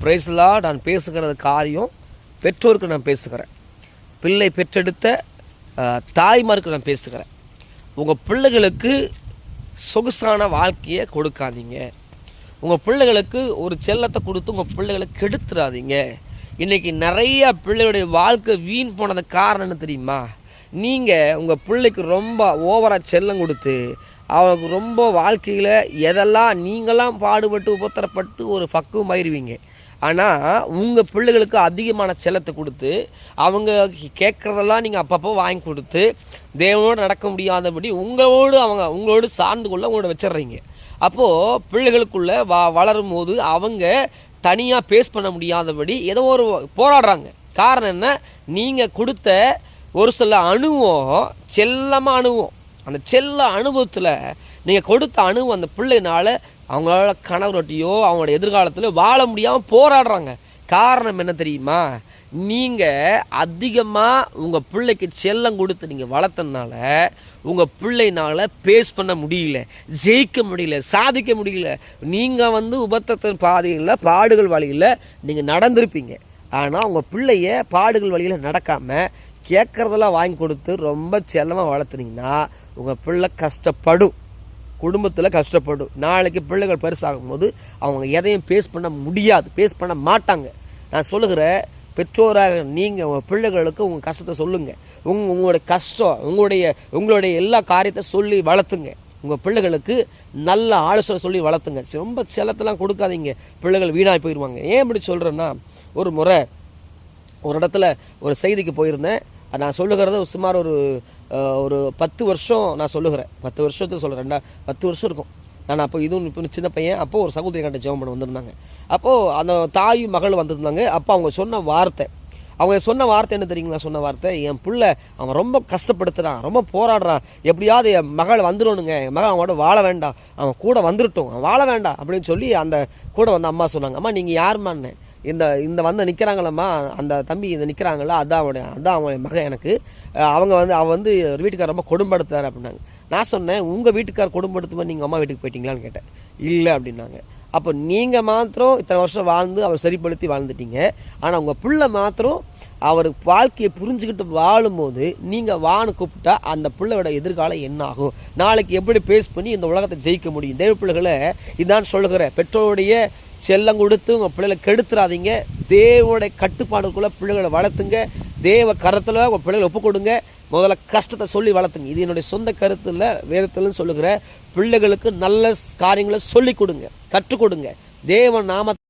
பிரைஸ்லா நான் பேசுகிறது காரியம் பெற்றோருக்கு நான் பேசுகிறேன். பிள்ளை பெற்றெடுத்த தாய்மார்க்கு தாய்மாருக்கு நான் பேசுகிறேன். உங்கள் பிள்ளைகளுக்கு சொகுசான வாழ்க்கையை கொடுக்காதீங்க. உங்கள் பிள்ளைகளுக்கு ஒரு செல்லத்தை கொடுத்து உங்கள் பிள்ளைகளை கெடுத்துடாதீங்க இன்றைக்கி நிறையா பிள்ளைகளுடைய வாழ்க்கை வீண் போனது காரணம் என்ன தெரியுமா? நீங்கள் உங்கள் பிள்ளைக்கு ரொம்ப ஓவராக செல்லம் கொடுத்து அவளுக்கு ரொம்ப வாழ்க்கையில் எதெல்லாம் நீங்களாம் பாடுபட்டு உபத்திரப்பட்டு ஒரு பக்குவம் ஆயிருவீங்க. ஆனால் உங்கள் பிள்ளைகளுக்கு அதிகமான செல்லத்தை கொடுத்து அவங்க கேட்குறதெல்லாம் நீங்கள் அப்பப்போ வாங்கி கொடுத்து தேவனோடு நடக்க முடியாதபடி உங்களோடு அவங்க உங்களோடு சார்ந்து கொள்ள உங்களோட வச்சிடுறீங்க. அப்போது பிள்ளைகளுக்குள்ள வ வளரும் போது அவங்க தனியாக பேஸ் பண்ண முடியாதபடி ஏதோ ஒரு போராடுறாங்க. காரணம் என்ன? நீங்கள் கொடுத்த ஒரு சில அணுவோம் செல்லமாக அணுவோம் அந்த செல்ல அனுபவத்தில் நீங்கள் கொடுத்த அனுபவம் அந்த பிள்ளைனால அவங்களால கணவரொட்டியோ அவங்களோட எதிர்காலத்தில் வாழ முடியாமல் போராடுறாங்க. காரணம் என்ன தெரியுமா? நீங்கள் அதிகமாக உங்கள் பிள்ளைக்கு செல்லம் கொடுத்து நீங்கள் வளர்த்தனால உங்கள் பிள்ளைனால் பேஸ் பண்ண முடியல ஜெயிக்க முடியல சாதிக்க முடியல. நீங்கள் வந்து உபத்தத்தின் பாதையில் பாடுகள் வழியில் நீங்கள் நடந்திருப்பீங்க. ஆனால் உங்கள் பிள்ளைய பாடுகள் வழியில் நடக்காமல் கேட்குறதெல்லாம் வாங்கி கொடுத்து ரொம்ப செல்லமாக வளர்த்துனீங்கன்னா உங்கள் பிள்ளை கஷ்டப்படும். குடும்பத்தில் கஷ்டப்படும். நாளைக்கு பிள்ளைகள் பெருசாகும் போது அவங்க எதையும் பேஸ் பண்ண முடியாது. பேஸ் பண்ண மாட்டாங்க. நான் சொல்லுகிற பெற்றோராக நீங்கள் உங்கள் பிள்ளைகளுக்கு உங்கள் கஷ்டத்தை சொல்லுங்கள் உங்க உங்களுடைய கஷ்டம் உங்களுடைய உங்களுடைய எல்லா காரியத்தை சொல்லி வளர்த்துங்க. உங்கள் பிள்ளைகளுக்கு நல்ல ஆலோசனை சொல்லி வளர்த்துங்க. ரொம்ப செலத்தெல்லாம் கொடுக்காதீங்க. பிள்ளைகள் வீணாகி போயிடுவாங்க ஏன் இப்படி சொல்கிறேன்னா ஒரு முறை ஒரு இடத்துல ஒரு செய்திக்கு போயிருந்தேன். நான் சொல்லுகிறது சுமார் ஒரு ஒரு பத்து வருஷம் நான் சொல்லுகிறேன். பத்து வருஷத்துக்கு சொல்கிறேன் ரெண்டா பத்து வருஷம் இருக்கும். நான் அப்போ இதுவும் இப்போ சின்ன பையன் அப்போது ஒரு சகோதரி கண்ட ஜெபம் பண்ண வந்திருந்தாங்க. அப்போது அந்த தாயும் மகள் வந்திருந்தாங்க. அப்போ அவங்க சொன்ன வார்த்தை அவங்க சொன்ன வார்த்தை என்ன தெரியுங்களா? சொன்ன வார்த்தை என் பிள்ளை அவன் ரொம்ப கஷ்டப்படுத்துகிறான் ரொம்ப போராடுறான். எப்படியாவது என் மகள் வந்துடணுங்க. என் மகன் அவனோட வாழ வேண்டாம். அவன் கூட வந்துடட்டும் அவன் வாழ வேண்டாம். அப்படின்னு சொல்லி அந்த கூட வந்து அம்மா சொன்னாங்க. அம்மா நீங்கள் யாருமான்னு இந்த இந்த வந்து நிற்கிறாங்களம்மா அந்த தம்பி இந்த நிற்கிறாங்களா அதான் அவனுடைய அதான் அவன் மகன் எனக்கு. அவங்க வந்து அவன் வந்து வீட்டுக்கார ரொம்ப கொடும்படுத்துறாரு அப்படின்னாங்க. நான் சொன்னேன் உங்கள் வீட்டுக்கார் கொடும்படுத்துமா நீங்கள் அம்மா வீட்டுக்கு போயிட்டீங்களான்னு கேட்டேன். இல்லை அப்படின்னாங்க. அப்போ நீங்கள் மாத்திரம் இத்தனை வருஷம் வாழ்ந்து அவர் சரிப்படுத்தி வாழ்ந்துட்டீங்க. ஆனால் உங்கள் பிள்ளை மாத்திரம் அவர் வாழ்க்கையை புரிஞ்சுக்கிட்டு வாழும்போது நீங்கள் வான்னு கூப்பிட்டா அந்த பிள்ளையோட எதிர்காலம் என்ன ஆகும் நாளைக்கு எப்படி பேஸ் பண்ணி இந்த உலகத்தை ஜெயிக்க முடியும்? தேவ பிள்ளைகளை இதான் சொல்லுகிறேன் பெற்றோருடைய செல்லம் கொடுத்து உங்கள் பிள்ளைகளை கெடுத்துறாதீங்க. தேவனுடைய கட்டுப்பாடுக்குள்ளே பிள்ளைகளை வளர்த்துங்க. தேவ கரத்தில் உங்கள் பிள்ளைகளை ஒப்பு கொடுங்க. முதல்ல கஷ்டத்தை சொல்லி வளர்த்துங்க. இது என்னுடைய சொந்த கருத்தில் வேதத்திலும் சொல்லுகிற பிள்ளைகளுக்கு நல்ல காரியங்களை சொல்லிக் கொடுங்க கற்றுக் கொடுங்க. தேவ நாம